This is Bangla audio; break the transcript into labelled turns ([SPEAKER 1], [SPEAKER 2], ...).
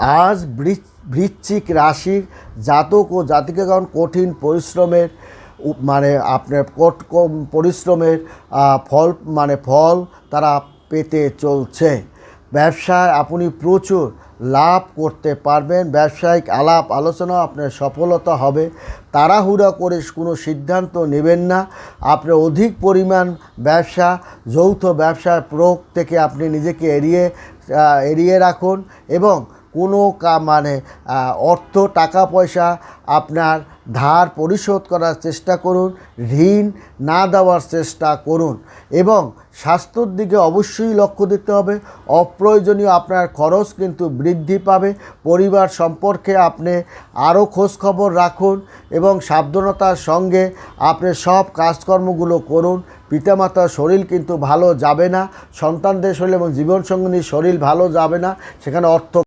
[SPEAKER 1] আজ বৃশ্চিক রাশির জাতক ও জাতিকাগণ কঠিন পরিশ্রমের মানে আপনার কট- পরিশ্রমের ফল মানে ফল তারা পেতে চলছে। ব্যবসায় আপনি প্রচুর লাভ করতে পারবেন। ব্যবসায়িক আলাপ আলোচনা আপনার সফলতা হবে। তাড়াহুড়া করে কোনো সিদ্ধান্ত নেবেন না। আপনি অধিক পরিমাণ ব্যবসা, যৌথ ব্যবসার প্রয়োগ থেকে আপনি নিজেকে এড়িয়ে এড়িয়ে রাখুন এবং কোনো মানে অর্থ টাকা পয়সা আপনার ধার পরিশোধ করার চেষ্টা করুন, ঋণ না দেওয়ার চেষ্টা করুন এবং স্বাস্থ্যর দিকে অবশ্যই লক্ষ্য দিতে হবে। অপ্রয়োজনীয় আপনার খরচ কিন্তু বৃদ্ধি পাবে। পরিবার সম্পর্কে আপনি আরও খোঁজখবর রাখুন এবং সাবধানতার সঙ্গে আপনি সব কাজকর্মগুলো করুন। পিতামাতার শরীর কিন্তু ভালো যাবে না, সন্তানদের শরীর এবং জীবনসঙ্গিনীর শরীর ভালো যাবে না, সেখানে অর্থ